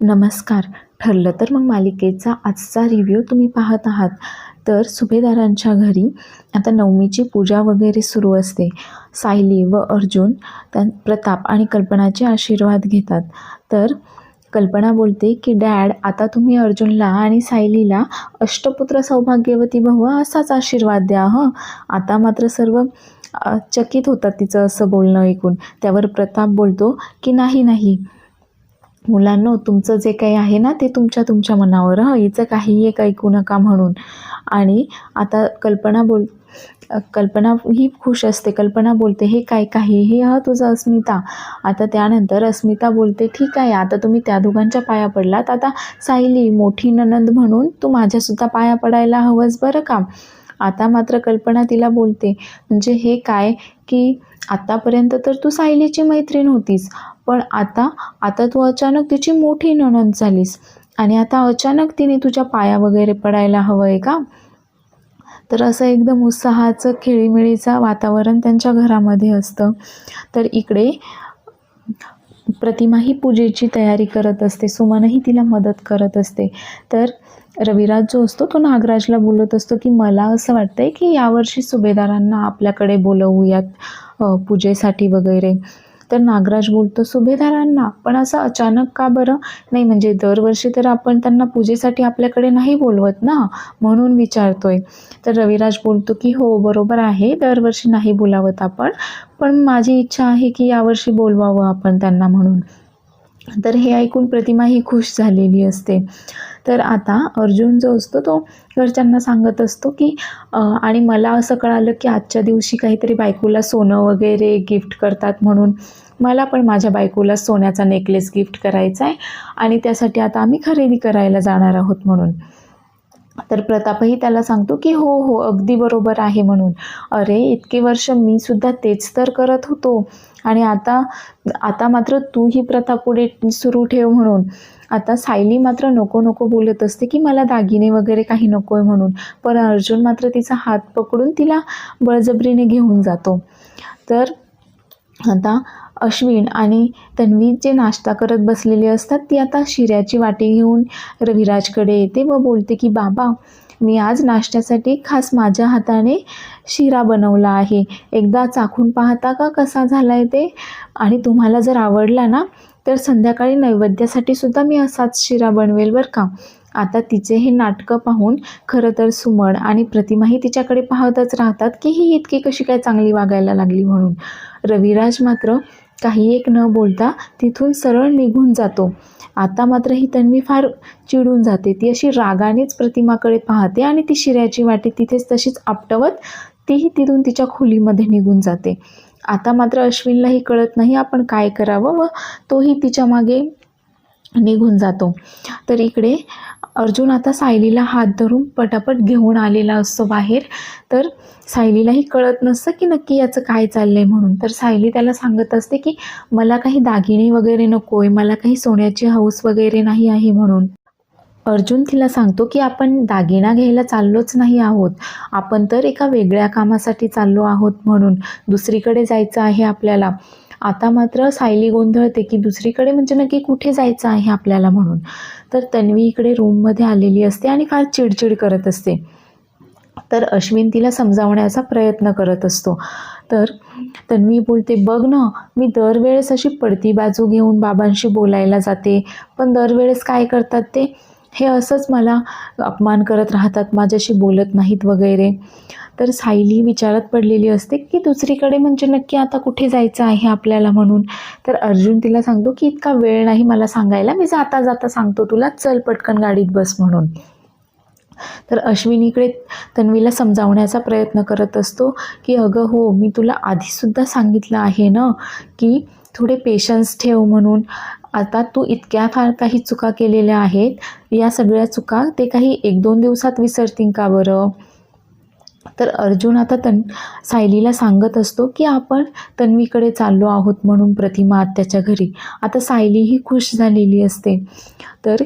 नमस्कार. ठरलं तर मग मालिकेचा आजचा रिव्ह्यू तुम्ही पाहत आहात. तर सुभेदारांच्या घरी आता नवमीची पूजा वगैरे सुरू असते. सायली व अर्जुन त्या प्रताप आणि कल्पनाचे आशीर्वाद घेतात. तर कल्पना बोलते की डॅड आता तुम्ही अर्जुनला आणि सायलीला अष्टपुत्र सौभाग्यवती भव असाच आशीर्वाद द्या हं. आता मात्र सर्व चकित होतात तिचं असं बोलणं ऐकून. त्यावर प्रताप बोलतो की नाही नाही. मुलांनो तुमचं जे काही आहे ना ते तुमच्या तुमच्या मनावर. हं हिचं काही एक ऐकू नका म्हणून. आणि आता कल्पना बोल कल्पना ही खुश असते. कल्पना बोलते हे काय काही? हे ह तुझं अस्मिता. आता त्यानंतर अस्मिता बोलते ठीक आहे आता तुम्ही त्या दोघांच्या पाया पडलात. आता सायली मोठी ननंद म्हणून तू माझ्यासुद्धा पाया पडायला हवंस बरं का? आता मात्र कल्पना तिला बोलते म्हणजे हे काय? की आत्तापर्यंत तर तू सायलीची मैत्रीण होतीस. पण आता आता तू अचानक तिची मोठी नणंद झालीस. आणि आता अचानक तिने तुझ्या पाया वगैरे पडायला हवं आहे का? तर असं एकदम उत्साहाचं खेळीमेळीचं वातावरण त्यांच्या घरामध्ये असतं. तर इकडे प्रतिमा ही पूजेची तयारी करत असते. सुमनही तिला मदत करत असते. तर रविराज जो असतो तो नागराजला बोलत असतो की मला असं वाटतंय की यावर्षी सुभेदारांना आपल्याकडे बोलवूयात पूजेसाठी वगैरे. तर नागराज बोलतो सुभेदारांना पण असं अचानक का बरं? नाही म्हणजे दरवर्षी तर आपण त्यांना पूजेसाठी आपल्याकडे नाही बोलवत ना? म्हणून विचारतोय. तर रविराज बोलतो की हो बरोबर आहे दरवर्षी नाही बोलावत आपण पण माझी इच्छा आहे की यावर्षी बोलवावं आपण त्यांना म्हणून. तर हे ऐकून प्रतिमा ही खुश झालेली असते. तर आता अर्जुन जो असतो तो घरच्यांना सांगत असतो की आणि मला असं कळालं की आजच्या दिवशी काहीतरी बायकोला सोनं वगैरे गिफ्ट करतात म्हणून. मला पण माझ्या बायकोला सोन्याचा नेकलेस गिफ्ट करायचा आहे आणि त्यासाठी आता आम्ही खरेदी करायला जाणार आहोत म्हणून. तर प्रतापही त्याला सांगतो की हो हो अगदी बरोबर आहे म्हणून. अरे इतके वर्ष मी सुद्धा तेच तर करत होतो. आणि आता आता मात्र तू ही प्रथा पुढे सुरू ठेव म्हणून. आता सायली मात्र नको नको बोलत असते की मला दागिने वगैरे काही नको आहे म्हणून. पण अर्जुन मात्र तिचा हात पकडून तिला बळजबरीने घेऊन जातो. तर आता अश्विन आणि तन्वी जे नाश्ता करत बसलेली असतात ती आता शिऱ्याची वाटी घेऊन रविराजकडे येते व बोलते की बाबा मी आज नाश्त्यासाठी खास माझ्या हाताने शिरा बनवला आहे. एकदा चाखून पाहता का कसा झाला आहे ते? आणि तुम्हाला जर आवडला ना तर संध्याकाळी नैवेद्यासाठी सुद्धा मी असाच शिरा बनवेल बरं का. आता तिचे हे नाटकं पाहून खरं तर सुमन आणि प्रतिमाही तिच्याकडे पाहतच राहतात की ही इतकी कशी काय चांगली वागायला लागली म्हणून. रविराज मात्र काही एक न बोलता तिथून सरळ निघून जातो. आता मात्र ही तन्वी फार चिडून जाते. ती अशी रागानेच प्रतिमाकडे पाहते आणि ती शिऱ्याची वाटी तिथेच तशीच आपटवत तीही तिथून तिच्या खोलीमध्ये निघून जाते. आता मात्र अश्विनलाही कळत नाही आपण काय करावं व तोही तिच्यामागे निघून जातो. तर इकडे अर्जुन आता सायलीला हात धरून पटापट घेऊन आलेला असतो बाहेर. तर सायलीलाही कळत नसतं की नक्की याचं काय चाललं आहे म्हणून. तर सायली त्याला सांगत असते की मला काही दागिने वगैरे नको आहे मला काही सोन्याची हौस वगैरे नाही आहे म्हणून. अर्जुन तिला सांगतो की आपण दागिना घ्यायला चाललोच नाही आहोत. आपण तर एका वेगळ्या कामासाठी चाललो आहोत म्हणून. दुसरीकडे जायचं आहे आपल्याला. आता मात्र सायली गोंधळते की दुसरीकडे म्हणजे नक्की कुठे जायचं आहे आपल्याला म्हणून. तर तन्वी इकडे रूममध्ये आलेली असते आणि फार चिडचिड करत असते. तर अश्विन तिला समजावण्याचा प्रयत्न करत असतो. तर तन्वी बोलते बघ ना मी दरवेळेस अशी पडती बाजू घेऊन बाबांशी बोलायला जाते. पण दरवेळेस काय करतात ते? हे असंच मला अपमान करत राहतात माझ्याशी बोलत नाहीत वगैरे. तर सायली विचारात पडलेली असते की दुसरीकडे म्हणजे नक्की आता कुठे जायचं आहे आपल्याला म्हणून? तर अर्जुन तिला सांगतो की इतका वेळ नाही मला सांगायला मी जाता जाता सांगतो तुला चल पटकन गाडीत बस म्हणून. तर अश्विनीकडे तन्वीला समजावण्याचा प्रयत्न करत असतो की अगं हो मी तुला आधीसुद्धा सांगितलं आहे ना की थोडे पेशन्स ठेव म्हणून. आता तू इतक्या फार काही चुका केलेल्या आहेत या सगळ्या चुका ते काही एक दोन दिवसात विसरतील का बरं? तर अर्जुन आता तन सायलीला सांगत असतो की आपण तन्वीकडे चाललो आहोत म्हणून प्रतिमा आत्याच्या घरी. आता सायली ही खुश झालेली असते. तर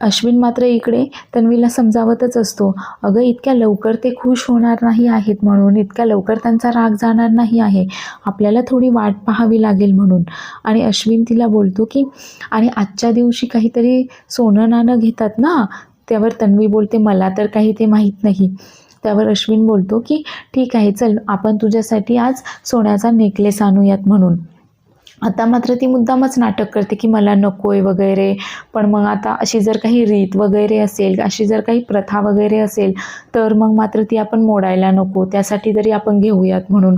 अश्विन मात्र इकडे तन्वीला समजावतच असतो. अगं इतक्या लवकर ते खुश होणार नाही आहेत म्हणून इतक्या लवकर त्यांचा राग जाणार नाही आहे. आपल्याला थोडी वाट पाहावी लागेल म्हणून. आणि अश्विन तिला बोलतो की आणि आजच्या दिवशी काहीतरी सोनं नाणं घेतात ना? त्यावर तन्वी बोलते मला तर काही ते माहीत नाही. त्यावर अश्विन बोलतो की ठीक आहे चल आपण तुझ्यासाठी आज सोन्याचा नेकलेस आणूयात म्हणून. आता मात्र ती मुद्दामच नाटक करते की मला नको आहे वगैरे पण मग आता अशी जर काही रीत वगैरे असेल अशी जर काही प्रथा वगैरे असेल तर मग मात्र ती आपण मोडायला नको त्यासाठी तरी आपण घेऊयात म्हणून.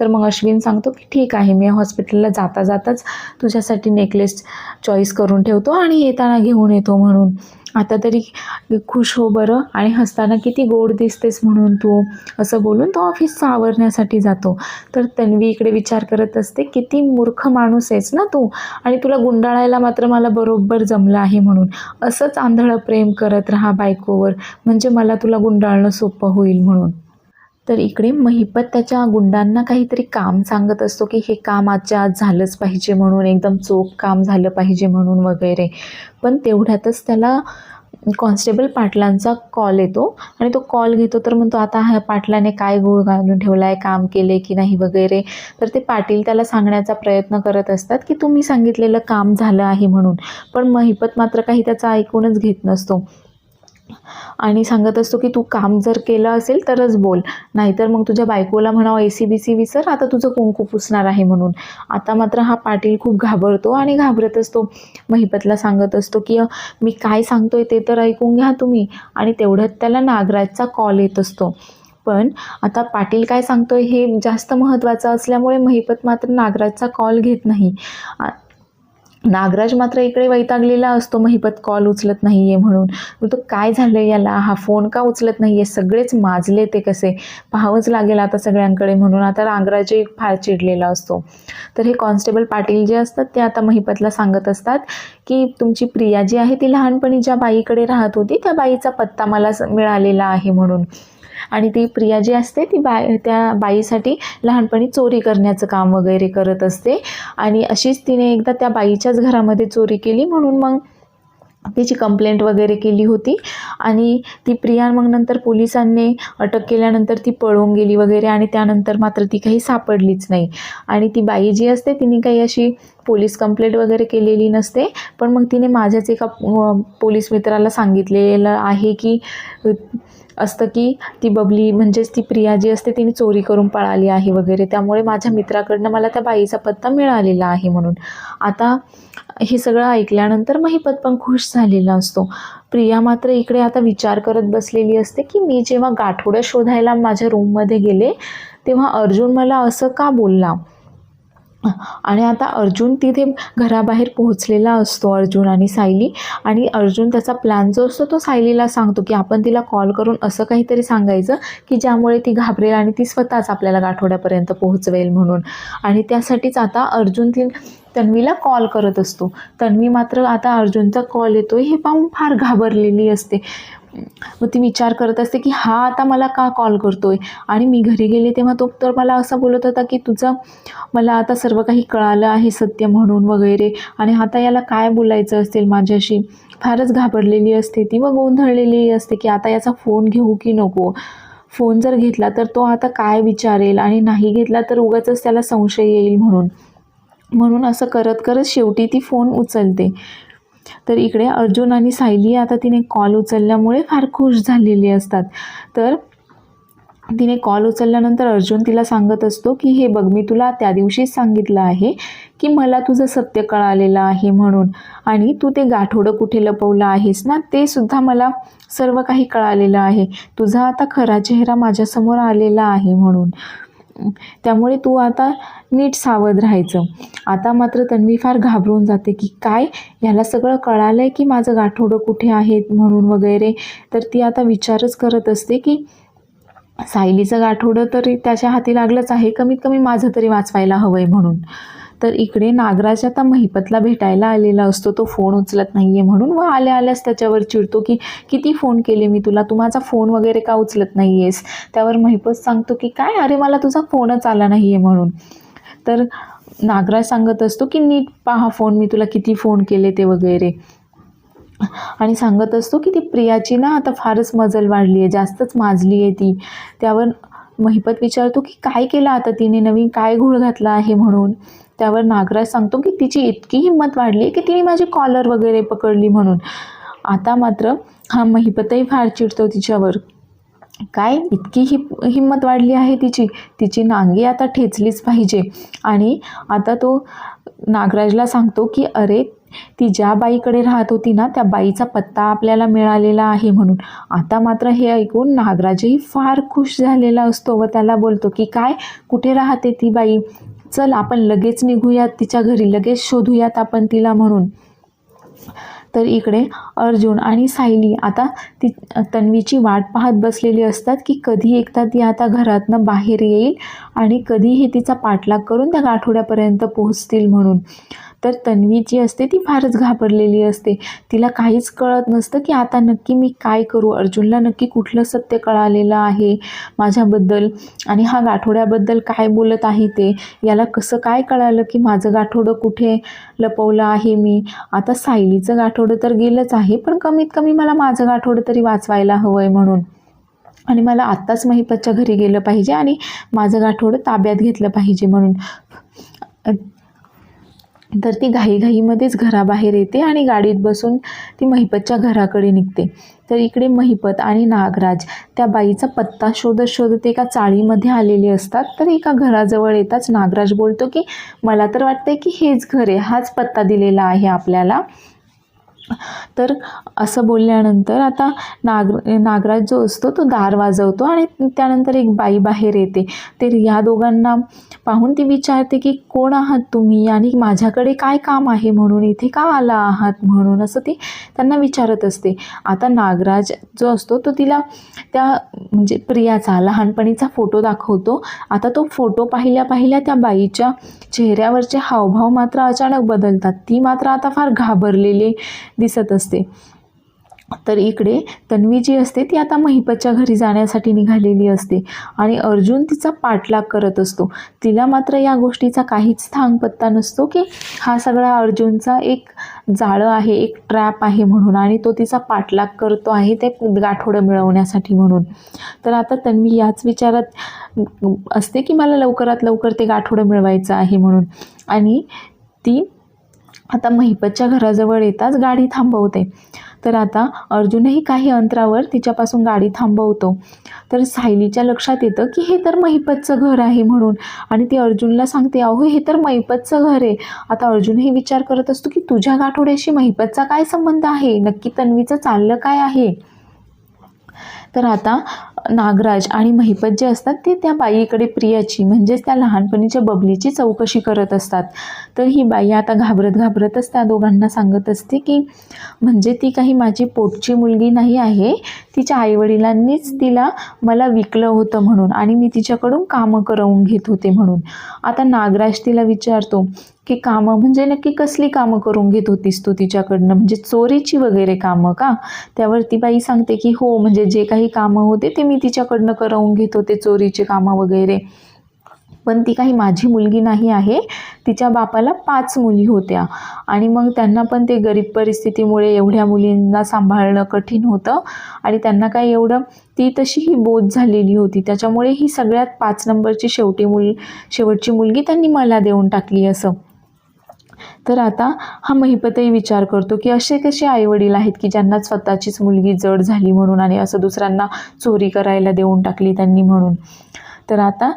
तर मग अश्विन सांगतो की ठीक आहे मी हॉस्पिटलला जाता जाताच तुझ्यासाठी नेकलेस चॉईस करून ठेवतो आणि येताना घेऊन येतो म्हणून. आता तरी खुश हो बरं. आणि हसताना किती गोड दिसतेस म्हणून तू असं बोलून तो ऑफिसचा आवरण्यासाठी जातो. तर तन्वी इकडे विचार करत असते किती मूर्ख माणूस आहेस ना तू? आणि तुला गुंडाळायला मात्र मला बरोबर जमलं आहे म्हणून. असंच आंधळं प्रेम करत राहा बायकोवर. म्हणजे मला तुला गुंडाळणं सोपं होईल म्हणून. तर इकडे महिपत त्याच्या गुंडांना काहीतरी काम सांगत असतो की हे काम आजच्या आज झालंच पाहिजे म्हणून एकदम चोख काम झालं पाहिजे म्हणून वगैरे. पण तेवढ्यातच त्याला कॉन्स्टेबल पाटलांचा कॉल येतो आणि तो कॉल घेतो तर म्हणतो आता ह्या पाटलाने काय गोळ घालून ठेवला आहे काम केले की नाही वगैरे? तर ते पाटील त्याला सांगण्याचा प्रयत्न करत असतात की तुम्ही सांगितलेलं काम झालं आहे म्हणून. पण महिपत मात्र काही त्याचा ऐकूनच घेत नसतो. आणि सांगत असतो की तू काम जर केलं असेल तरच बोल. नाहीतर मग तुझ्या बायकोला म्हणावं ए सी बी सी विसर आता तुझं कुंकू पुसणार आहे म्हणून. आता मात्र हा पाटील खूप घाबरतो आणि घाबरत असतो. महिपतला सांगत असतो की मी काय सांगतोय ते तर ऐकून घ्या तुम्ही. आणि तेवढ्यात त्याला नागराजचा कॉल येत असतो. पण आता पाटील काय सांगतोय हे जास्त महत्त्वाचं असल्यामुळे महिपत मात्र नागराजचा कॉल घेत नाही. नागराज मात्र इकडे वैतागलेला असतो महिपत कॉल उचलत नाही आहे म्हणून तो काय झालं याला? हा फोन का उचलत नाही आहे सगळेच माजले ते कसे? पाहावंच लागेल आता सगळ्यांकडे म्हणून. आता नागराजही फार चिडलेला असतो. तर हे कॉन्स्टेबल पाटील जे असतात ते आता महिपतला सांगत असतात की तुमची प्रिया जी आहे ती लहानपणी ज्या बाईकडे राहत होती त्या बाईचा पत्ता मला स- मिळालेला आहे म्हणून. आणि ती प्रिया जी असते ती बाय त्या बाईसाठी लहानपणी चोरी करण्याचं काम वगैरे करत असते. आणि अशीच तिने एकदा त्या बाईच्याच घरामध्ये चोरी केली म्हणून मग तिची कंप्लेंट वगैरे केली होती. आणि ती प्रिया मग नंतर पोलिसांनी अटक केल्यानंतर ती पळून गेली वगैरे आणि त्यानंतर मात्र ती काही सापडलीच नाही. आणि ती बाई जी असते तिने काही अशी पोलीस कंप्लेंट वगैरे केलेली नसते पण मग तिने माझ्याच एका पोलीस मित्राला सांगितलेलं आहे की असतं की ती बबली म्हणजेच ती प्रिया जी असते तिने चोरी करून पळाली आहे वगैरे. त्यामुळे माझ्या मित्राकडनं मला त्या बाईचा पत्ता मिळालेला आहे म्हणून. आता हे सगळं ऐकल्यानंतर महिपत पण खुश झालेला असतो. प्रिया मात्र इकडे आता विचार करत बसलेली असते की मी जेव्हा गाठोडं शोधायला माझ्या रूममध्ये गेले तेव्हा अर्जुन मला असं का बोलला? आणि आता अर्जुन तिथे घराबाहेर पोहोचलेला असतो अर्जुन आणि सायली. आणि अर्जुन त्याचा प्लॅन जो असतो तो सायलीला सांगतो की आपण तिला कॉल करून असं काहीतरी सांगायचं की ज्यामुळे ती घाबरेल आणि ती स्वतःच आपल्याला गाठोड्यापर्यंत पोहोचवेल म्हणून. आणि त्यासाठीच आता अर्जुन ती तन्वीला कॉल करत असतो. तन्वी मात्र आता अर्जुनचा कॉल येतो हे पाहून फार घाबरलेली असते. मग ती विचार करत असते की हा आता मला का कॉल करतोय? आणि मी घरी गेले तेव्हा तो तर मला असं बोलत होता की तुझं मला आता सर्व काही कळालं आहे सत्य म्हणून वगैरे. आणि आता याला काय बोलायचं असेल माझ्याशी? फारच घाबरलेली असते ती. व गोंधळलेली असते की आता याचा फोन घेऊ की नको? फोन जर घेतला तर तो आता काय विचारेल? आणि नाही घेतला तर उगाचच त्याला संशय येईल म्हणून. म्हणून असं करत करत शेवटी ती फोन उचलते. तर इकडे अर्जुन आणि सायली आता तिने कॉल उचलल्यामुळे फार खुश झालेली असतात. तर तिने कॉल उचलल्यानंतर अर्जुन तिला सांगत असतो की हे बघ मी तुला त्या दिवशीच सांगितलं आहे की मला तुझं सत्य कळालेलं आहे म्हणून आणि तू ते गाठोडं कुठे लपवलं आहेस ना ते सुद्धा मला सर्व काही कळालेलं आहे. तुझा आता खरा चेहरा माझ्यासमोर आलेला आहे म्हणून. त्यामुळे तू आता नीट सावध राहायचं. आता मात्र तन्वी फार घाबरून जाते की काय? ह्याला सगळं कळालं आहे की माझं गाठोडं कुठे आहे म्हणून वगैरे. तर ती आता विचारच करत असते की सायलीचं गाठोडं तरी त्याच्या हाती लागलंच आहे कमीत कमी माझं तरी वाचवायला हवं आहे म्हणून. तर इकडे नागराज आता महिपतला भेटायला आलेला असतो. तो फोन उचलत नाही आहे म्हणून व आल्या आल्यास त्याच्यावर चिडतो की किती फोन केले मी तुला? तू माझा फोन वगैरे का उचलत नाही आहेस त्यावर महिपत सांगतो की काय? अरे मला तुझा फोनच आला नाही आहे म्हणून. तर नागराज सांगत असतो की नीट पहा फोन मी तुला किती फोन केले ते वगैरे. आणि सांगत असतो की ती प्रियाची ना आता फारच मजल वाढली आहे जास्तच माजली आहे ती. त्यावर महिपत विचारतो की काय केलं आता तिने? नवीन काय घोळ घातला आहे म्हणून? त्यावर नागराज सांगतो की तिची इतकी हिंमत वाढली की तिने माझी कॉलर वगैरे पकडली म्हणून. आता मात्र हा महिपतही फार चिडतो तिच्यावर. काय? इतकी हि हिंमत वाढली आहे तिची. तिची नांगी आता ठेचलीच पाहिजे. आणि आता तो नागराजला सांगतो की अरे ती ज्या बाईकडे राहत होती ना त्या बाईचा पत्ता आपल्याला मिळालेला आहे म्हणून. आता मात्र हे ऐकून नागराजही फार खुश झालेला असतो व त्याला बोलतो की काय? कुठे राहते ती बाई? चल आपण लगेच निघूयात तिच्या घरी लगेच शोधूयात आपण तिला म्हणून. तर इकडे अर्जुन आणि सायली आता ती तन्वीची वाट पाहत बसलेली असतात की कधी एकदा ती आता घरातनं बाहेर येईल आणि कधीही तिचा पाठलाग करून त्या गाठोड्यापर्यंत पोहोचतील म्हणून. तर तन्वी जी असते ती फारच घाबरलेली असते. तिला काहीच कळत नसतं की आता नक्की मी काय करू? अर्जुनला नक्की कुठलं सत्य कळालेलं आहे माझ्याबद्दल? आणि हा गाठोड्याबद्दल काय बोलत आहे ते? याला कसं काय कळालं की माझं गाठोडं कुठे लपवलं आहे मी? आता सायलीचं गाठोडं तर गेलंच आहे पण कमीत कमी मला माझं गाठोडं तरी वाचवायला हवं आहे म्हणून. आणि मला आत्ताच महिपतच्या घरी गेलं पाहिजे आणि माझं गाठोडं ताब्यात घेतलं पाहिजे म्हणून. तर ती घाईघाईमध्येच घराबाहेर येते आणि गाडीत बसून ती महिपतच्या घराकडे निघते. तर इकडे महिपत आणि नागराज त्या बाईचा पत्ता शोधत शोधत एका चाळीमध्ये आलेले असतात. तर एका घराजवळ येताच नागराज बोलतो की मला तर वाटतंय की हेच घर आहे. हाच पत्ता दिलेला आहे आपल्याला. तर असं बोलल्यानंतर आता नाग नागराज जो असतो तो दार वाजवतो आणि त्यानंतर एक बाई बाहेर येते. तर या दोघांना पाहून ती विचारते की कोण आहात तुम्ही? आणि माझ्याकडे काय काम आहे म्हणून? इथे का आला आहात म्हणून? असं ती त्यांना विचारत असते. आता नागराज जो असतो तो तिला त्या म्हणजे प्रियाचा लहानपणीचा फोटो दाखवतो. आता तो फोटो पाहिल्या पाहिल्या त्या बाईच्या चेहऱ्यावरचे हावभाव मात्र अचानक बदलतात. ती मात्र आता फार घाबरलेली दिसत असते. तर इकडे तन्वी जी असते ती आता महिपतच्या घरी जाण्यासाठी निघालेली असते आणि अर्जुन तिचा पाठलाग करत असतो. तिला मात्र या गोष्टीचा काहीच थांग पत्ता नसतो की हा सगळा अर्जुनचा एक जाळं आहे एक ट्रॅप आहे म्हणून आणि तो तिचा पाठलाग करतो आहे ते गाठोडं मिळवण्यासाठी म्हणून. तर आता तन्वी याच विचारात असते की मला लवकरात लवकर ते गाठोडं मिळवायचं आहे म्हणून. आणि ती आता महिपतच्या घराजवळ येताच गाडी थांबवते. तर आता अर्जुनही काही अंतरावर तिच्यापासून गाडी थांबवतो. तर सायलीच्या लक्षात येतं की हे तर महिपतचं घर आहे म्हणून. आणि ती अर्जुनला सांगते अहो हे तर महिपतचं घर आहे. आता अर्जुनही विचार करत असतो की तुझ्या गाठोड्याशी महिपतचा काय संबंध आहे? नक्की तन्वीचं चाललं काय आहे? तर आता नागराज आणि महिपत जे असतात ते त्या बाईकडे प्रियाची म्हणजेच त्या लहानपणीच्या बबलीची चौकशी करत असतात. तर ही बाई आता घाबरत घाबरतच त्या दोघांना सांगत असते की म्हणजे ती काही माझी पोटची मुलगी नाही आहे. तिच्या आईवडिलांनीच तिला मला विकलं होतं म्हणून आणि मी तिच्याकडून कामं करवून घेत होते म्हणून. आता नागराज तिला विचारतो की कामं म्हणजे नक्की कसली कामं करून घेत होतीस तू तिच्याकडनं? म्हणजे चोरीची वगैरे कामं का? त्यावर ती बाई सांगते की हो म्हणजे जे काही कामं होते ते मी तिच्याकडनं करवून घेत होते चोरीची कामं वगैरे. पण ती काही माझी मुलगी नाही आहे. तिच्या बापाला पाच मुली होत्या. आणि मग त्यांना पण ते गरीब परिस्थितीमुळे एवढ्या मुलींना सांभाळणं कठीण होतं. आणि त्यांना काय एवढं ती तशी ही बोध झालेली होती. त्याच्यामुळे ही सगळ्यात पाच नंबरची शेवटी मुल शेवटची मुलगी त्यांनी मला देऊन टाकली असं. तर आता हा महिपतही विचार करतो की असे कसे आईवडील आहेत की ज्यांना स्वतःचीच मुलगी जड झाली म्हणून आणि असं दुसऱ्यांना चोरी करायला देऊन टाकली त्यांनी म्हणून. तर आता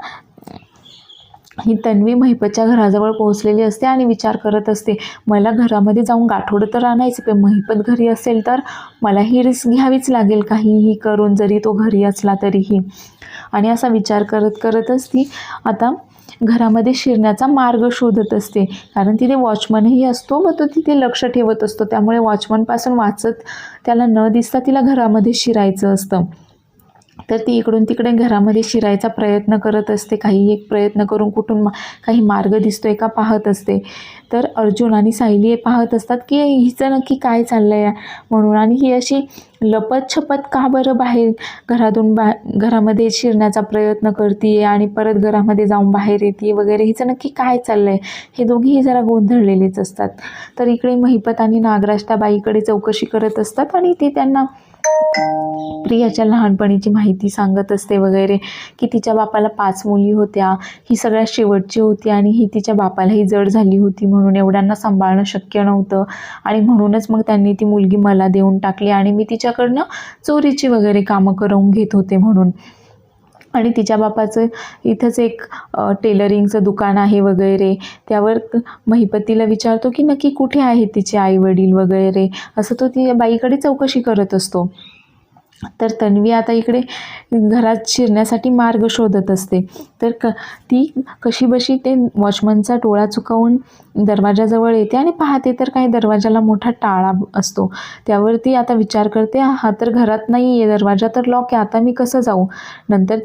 ही तन्वी महिपतच्या घराजवळ पोहोचलेली असते आणि विचार करत असते मला घरामध्ये जाऊन गाठोडं तर आणायचं पण महिपत घरी असेल तर मला ही रिस्क घ्यावीच लागेल काहीही करून जरी तो घरी असला तरीही. आणि असा विचार करत करतच ती आता घरामध्ये शिरण्याचा मार्ग शोधत असते. कारण तिथे वॉचमनही असतो व तो तिथे लक्ष ठेवत असतो. त्यामुळे वॉचमनपासून वाचत त्याला न दिसता तिला घरामध्ये शिरायचं असतं. तर ती इकडून तिकडे घरामध्ये शिरायचा प्रयत्न करत असते. काही एक प्रयत्न करून कुठून मा काही मार्ग दिसतो आहे का पाहत असते. तर अर्जुन आणि सायली हे पाहत असतात की हिचं नक्की काय चाललं आहे म्हणून आणि ही अशी लपत छपत का बरं बाहेर घरातून बा घरामध्ये शिरण्याचा प्रयत्न करते आणि परत घरामध्ये जाऊन बाहेर येते वगैरे हिचं नक्की काय चाललं आहे हे दोघीही जरा गोंधळलेलेच असतात. तर इकडे महिपत आणि नागराज त्या बाईकडे चौकशी करत असतात आणि ते त्यांना प्रियाच्या लहानपणीची माहिती सांगत असते वगैरे की तिच्या बापाला पाच मुली होत्या. ही सगळ्यात शेवटची होती आणि ही तिच्या बापालाही जड झाली होती म्हणून एवढ्यांना सांभाळणं शक्य नव्हतं. आणि म्हणूनच मग त्यांनी ती मुलगी मला देऊन टाकली आणि मी तिच्याकडनं चोरीची वगैरे कामं करवून घेत होते म्हणून. आणि तिच्या बापाचं इथंच एक टेलरिंगचं दुकान आहे वगैरे. त्यावर महिपतीला विचारतो की नक्की कुठे आहे तिचे आई वडील वगैरे? असं तो ती बाईकडे चौकशी करत असतो. तर तन्वी आता इकडे घरात शिरण्यासाठी मार्ग शोधत असते. तर क ती कशी बशी ते वॉचमनचा टोळा चुकवून दरवाजाजवळ येते आणि पाहते तर काही दरवाजाला मोठा टाळा असतो. त्यावर ती आता विचार करते हा तर घरात नाही आहे दरवाजा तर लॉक आहे आता मी कसं जाऊ? नंतर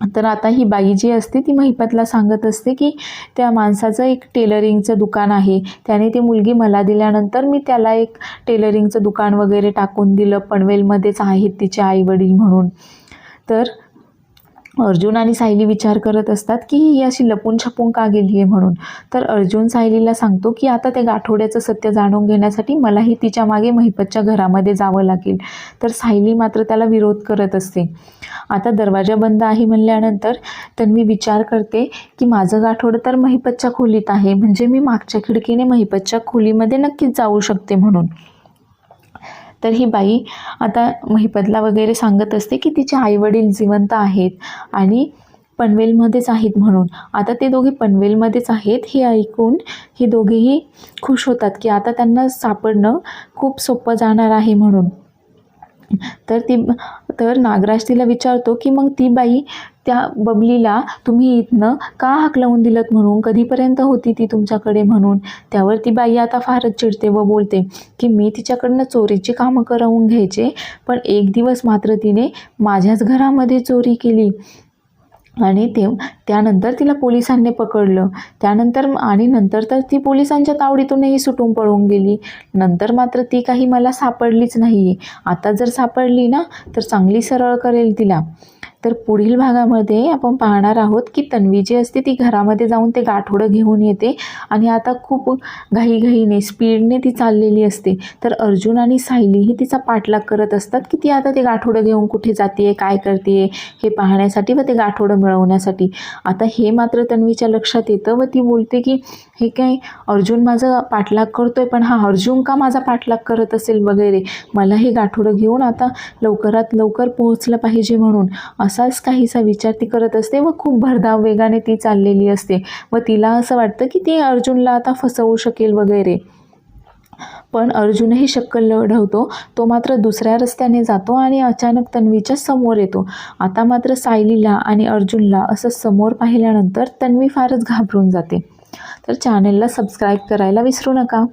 तर आता ही बाई जी असते ती महिपतला सांगत असते की त्या माणसाचं एक टेलरिंगचं दुकान आहे. त्याने ती मुलगी मला दिल्यानंतर मी त्याला एक टेलरिंगचं दुकान वगैरे टाकून दिलं पनवेलमध्येच आहेत तिचे आईवडील म्हणून. तर अर्जुन आणि सायली विचार करत असतात की ही अशी लपून छपून का गेली आहे म्हणून? तर अर्जुन सायलीला सांगतो की आता त्या गाठोड्याचं सत्य जाणून घेण्यासाठी मलाही तिच्यामागे महिपतच्या घरामध्ये जावं लागेल. तर सायली मात्र त्याला विरोध करत असते. आता दरवाजा बंद आहे म्हणल्यानंतर तन्वी विचार करते की माझं गाठोडं तर महिपतच्या खोलीत आहे. म्हणजे मी मागच्या खिडकीने महिपतच्या खोलीमध्ये नक्कीच जाऊ शकते म्हणून. तर ही बाई आता महिपतला वगैरे सांगत असते की तिचे आईवडील जिवंत आहेत आणि पनवेलमध्येच आहेत म्हणून. आता ते दोघे पनवेलमध्येच आहेत हे ऐकून हे दोघेही खुश होतात की आता त्यांना सापडणं खूप सोपं जाणार आहे म्हणून. तर ती तर नागराज तिला विचारतो की मग ती बाई त्या बबलीला तुम्ही इथनं का हाकलवून दिलत म्हणून? कधीपर्यंत होती ती तुमच्याकडे म्हणून? त्यावर ती बाई आता फारच चिडते व बोलते की मी तिच्याकडनं चोरीची कामं करवून घ्यायचे पण एक दिवस मात्र तिने माझ्याच घरामध्ये चोरी केली. आणि ते त्यानंतर तिला पोलिसांनी पकडलं. त्यानंतर आणि नंतर तर ती पोलिसांच्या तावडीतूनही सुटून पळून गेली. नंतर मात्र ती काही मला सापडलीच नाही आता जर सापडली ना तर चांगली सरळ करेल तिला. तर पुढील भागामध्ये आपण पाहणार आहोत की तन्वी जी असते ती घरामध्ये जाऊन ते गाठोडं घेऊन येते आणि आता खूप घाईघाईने स्पीडने ती चाललेली असते. तर अर्जुन आणि सायलीही तिचा पाठलाग करत असतात की ती आता ते गाठोडं घेऊन कुठे जाते काय करते हे पाहण्यासाठी व ते गाठोडं मिळवण्यासाठी. आता हे मात्र तन्वीच्या लक्षात येतं व ती बोलते की हे काय अर्जुन माझं पाठलाग करतोय पण हा अर्जुन का माझा पाठलाग करत असेल वगैरे? मला हे गाठोडं घेऊन आता लवकरात लवकर पोहोचलं पाहिजे म्हणून. असाच काहीसा विचार ती करत असते व खूप भरधाव वेगाने ती चाललेली असते. व तिला असं वाटतं की ती अर्जुनला आता फसवू शकेल वगैरे. पण अर्जुनही शक्कल लढवतो. तो मात्र दुसऱ्या रस्त्याने जातो आणि अचानक तन्वीच्या समोर येतो. आता मात्र सायलीला आणि अर्जुनला असं समोर पाहिल्यानंतर तन्वी फारच घाबरून जाते. तर चॅनलला सबस्क्राईब करायला विसरू नका.